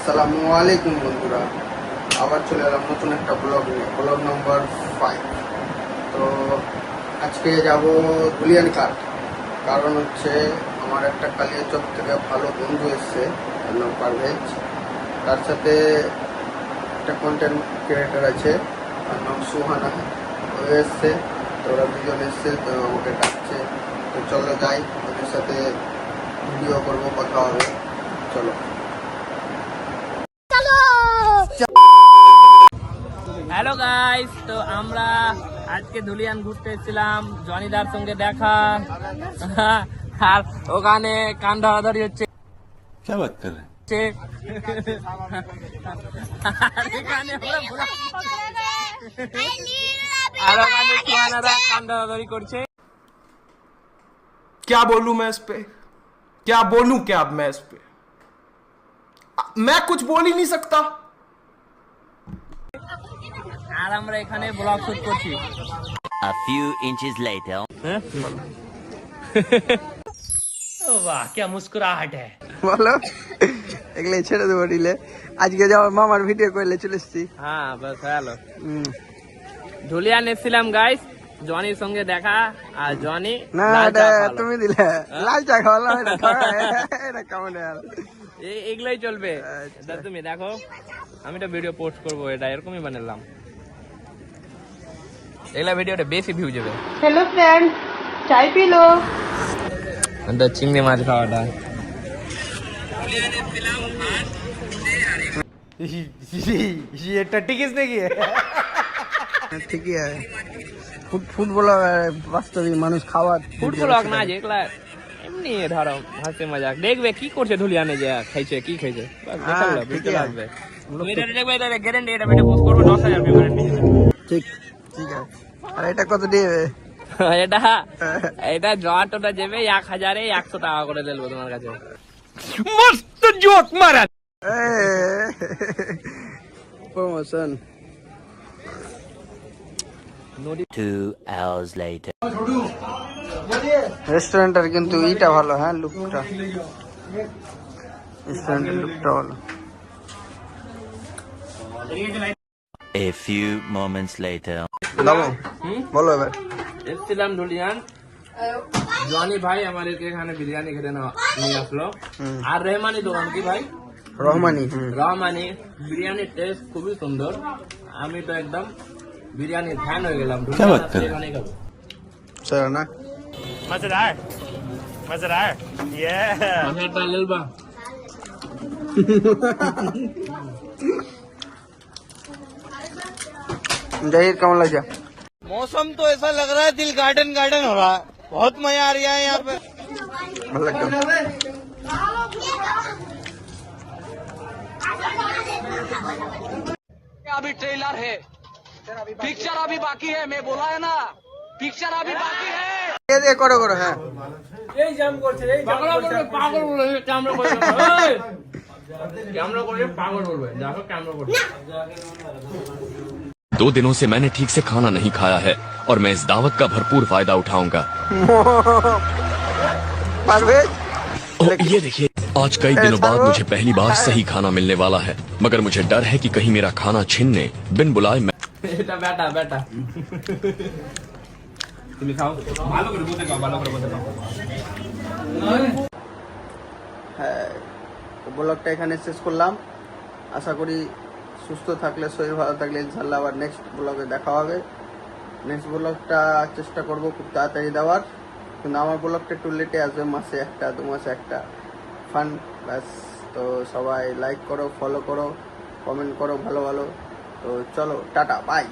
আসসালামু আলাইকুম বন্ধুরা। আবার চলে এলাম নতুন একটা ব্লগ নিয়ে, ব্লগ নম্বর ফাইভ তো আজকে যাব ধুলিয়ান কাঠ কারণ হচ্ছে আমার একটা কালিয়াচক থেকে ভালো বন্ধু এসছে, তার নাম পারভেজ। তার সাথে একটা কন্টেন্ট ক্রিয়েটার আছে, তার নাম সুহানা। ও এসছে, তো ওরা দুজন এসছে, তো আমাকে ডাকছে। তো চলো যাই, ওদের সাথে ভিডিও করব, কথা হবে। চলো। হ্যালো গাইস তো আমরা আজকে ধুলিয়ান ঘুরতে এসেছিলাম জনিদার সঙ্গে দেখা আর ওখানে কান ধরাধরি হচ্ছে क्या बात कर रहे हैं আর এখানে ওরা ভোলা- আর ওখানে সুহানারা কান ধরাধরি করছে क्या बोलूं मैं इस पे क्या बोलूं क्या अब मैं इस पे मैं कुछ बोल ही नहीं सकता আর আমরা এখানে ব্লগ শুট করছি। A few inches later. বাহ কে মুস্কুরাহট হ্যায়। বলো এগুলো ছেড়ে দেবো দিলে আজকে যাও মামার ভিডিও করলে চলে এসছি। হ্যাঁ বাস হ্যালো। ধুলিয়ান গাইস জনির সঙ্গে দেখা আর জনি না এটা তুমি দিলে। লাল চা খাওয়ালাম এটা কেমন এগুলোই চলবে। আচ্ছা। তুমি দেখো আমি তো ভিডিও পোস্ট করব এটা এরকমই বানালাম। এগুলা ভিডিওটা বেশি ভিউ যাবে। হ্যালো ফ্রেন্ড চাই পিলো। এটা চিংড়ি মাছ খাওয়াটা। এটা টিকিস নাকি ঠিকই ফুট ফুটবলার বাস্তবিক মানুষ খাওয়ার ফুটবল না যেগুলা এমনি ধরো হাসি মজাক। দেখবে কি করছে ধুলিয়ানে যে খাইছে কি খাইছে? দেখবে এটা গ্যারান্টি এটা পোস্ট করব দশ হাজার ঠিক। এটা কত এটা এটা এক হাজারে একশো টাকা করে দেবো তোমার কাছে। মস্ত মারা। প্রমোশন রেস্টুরেন্টের কিন্তু ইটা ভালো হ্যাঁ লুকটা। রেস্টুরেন্টের লুকটা ভালো। A few moments later. দাও বলো এবার এসেছিলাম ধুলিয়ান জনি ভাই আমাদেরকে এখানে বিরিয়ানি খেতে নেওয়া- নিয়ে আসলো আর রেহমানি দোকান কি ভাই রহমানি হুম রহমানি বিরিয়ানির টেস্ট খুবই সুন্দর আমি তো একদম বিরিয়ানির ফ্যান হয়ে গেলাম क्या बात कर रहे हैं? এখানেই খাবো। স্যার না আমারটা লেলবা জাহির কেমন লাগছে मौसम तो ऐसा लग रहा है दिल गार्डन गार्डन हो रहा है बहुत मजा आ रहा है यहाँ पे ভালো লাগছে अभी ट्रेलर है पिक्चर अभी बाकी है मैं बोला है ना पिक्चर अभी बाकी है এ দিয়ে করো করো হ্যাঁ পাগল বলবে পাগল বলবে ক্যামেরা করবে ক্যামেরা করবে পাগল বলবে দেখো ক্যামেরা করবে दो दिनों से मैंने ठीक से खाना नहीं खाया है और मैं इस दावत का भरपूर फायदा उठाऊंगा পারভেজ ओ, ये देखिए आज कई दिनों बाद मुझे पहली बार सही खाना मिलने वाला है मगर मुझे डर है कि कहीं मेरा खाना छीनने बिन बुलाए मैं এটা বেটা বেটা তুমি খাও ভালো করে বসে খাও ভালো করে বসে খাও হ্যাঁ ব্লগটা এখানে শেষ করলাম আশা করি সুস্থ থাকলে, শরীর ভালো থাকলে ইনশাল্লাহ আবার নেক্সট ব্লগে দেখা হবে। নেক্সট ব্লগটা চেষ্টা করব খুব তাড়াতাড়ি দেওয়ার। কিন্তু আমার ব্লগটা একটু লেটে আসবে, মাসে একটা, দু মাসে একটা। ফান ব্যাস। তো সবাই লাইক করো ফলো করো কমেন্ট করো, ভালো ভালো। তো চলো, টাটা বাই